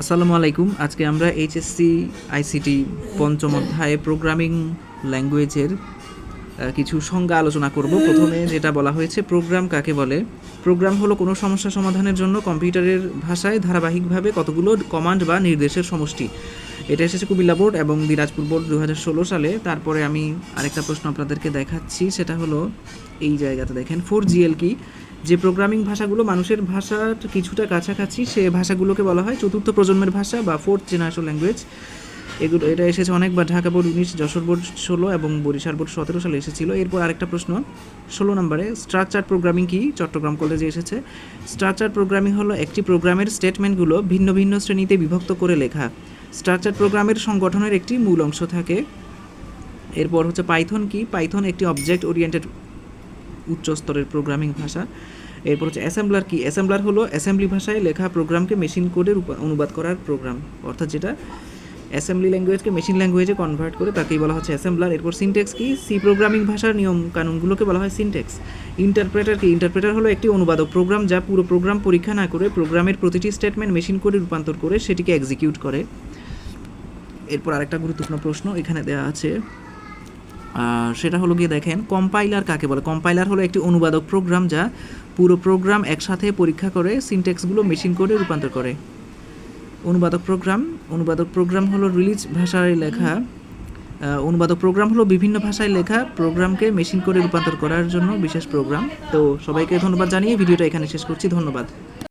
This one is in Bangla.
আসসালামু আলাইকুম। আজকে আমরা এইচএসসি, আইসিটি পঞ্চম অধ্যায়ে প্রোগ্রামিং ল্যাঙ্গুয়েজের কিছু সংজ্ঞা আলোচনা করব। প্রথমে যেটা বলা হয়েছে প্রোগ্রাম কাকে বলে? প্রোগ্রাম হলো কোনো সমস্যা সমাধানের জন্য কম্পিউটারের ভাষায় ধারাবাহিকভাবে কতগুলো কমান্ড বা নির্দেশের সমষ্টি। এটা এসেছে কুমিল্লা বোর্ড এবং দিনাজপুর বোর্ড দু হাজার ষোলো সালে। তারপরে আমি আরেকটা প্রশ্ন আপনাদেরকে দেখাচ্ছি, সেটা হলো এই জায়গাতে দেখেন ফোর জিএল কি? যে প্রোগ্রামিং ভাষাগুলো মানুষের ভাষার কিছুটা কাছাকাছি, সে ভাষাগুলোকে বলা হয় চতুর্থ প্রজন্মের ভাষা বা ফোর্থ জেনারেশন ল্যাঙ্গুয়েজ এগুলো, এটা এসেছে অনেকবার। ঢাকা বোর্ড উনিশ, যশোর বোর্ড ষোলো এবং বরিশাল বোর্ড সতেরো সালে এসেছিল। এরপর আরেকটা প্রশ্ন, ষোলো নম্বরে স্ট্রাকচার প্রোগ্রামিং কি? চট্টগ্রাম কলেজে এসেছে। স্ট্রাকচার প্রোগ্রামিং হলো একটি প্রোগ্রামের স্টেটমেন্টগুলো ভিন্ন ভিন্ন শ্রেণীতে বিভক্ত করে লেখা। স্ট্রাকচার প্রোগ্রামের সংগঠনের একটি মূল অংশ থাকে। এরপর হচ্ছে পাইথন কি? পাইথন একটি অবজেক্ট ওরিয়েন্টেড উচ্চ স্তরের প্রোগ্রামিং ভাষা। এরপর হচ্ছে অ্যাসেম্বলার কি? অ্যাসেম্বলার হলো অ্যাসেম্বলি ভাষায় লেখা প্রোগ্রামকে মেশিন কোডে অনুবাদ করার প্রোগ্রাম অর্থাৎ যেটা অ্যাসেম্বলি ল্যাঙ্গুয়েজকে মেশিন ল্যাঙ্গুয়েজে কনভার্ট করে তাকেই বলা হচ্ছে অ্যাসেম্বলার এরপর সিনটেক্স কি? সি প্রোগ্রামিং ভাষার নিয়ম কানুনগুলোকে বলা হয় সিনটেক্স ইন্টারপ্রেটার কি? ইন্টারপ্রেটার হলো একটি অনুবাদক প্রোগ্রাম যা পুরো প্রোগ্রাম পরীক্ষা না করে প্রোগ্রামের প্রতিটি স্টেটমেন্ট মেশিন কোডে রূপান্তর করে সেটিকে এক্সিকিউট করে। এরপর আরেকটা গুরুত্বপূর্ণ প্রশ্ন এখানে দেওয়া আছে। সেটা হলো গিয়ে দেখেন কম্পাইলার কাকে বলে? কম্পাইলার হলো একটি অনুবাদক প্রোগ্রাম যা পুরো প্রোগ্রাম একসাথে পরীক্ষা করে সিনটেক্সগুলো মেশিন কোডে রূপান্তর করে। অনুবাদক প্রোগ্রাম অনুবাদক প্রোগ্রাম হলো রিলিজ ভাষায় লেখা অনুবাদক প্রোগ্রাম হলো বিভিন্ন ভাষায় লেখা প্রোগ্রামকে মেশিন করে রূপান্তর করার জন্য বিশেষ প্রোগ্রাম তো সবাইকে ধন্যবাদ জানিয়ে ভিডিওটা এখানে শেষ করছি। ধন্যবাদ।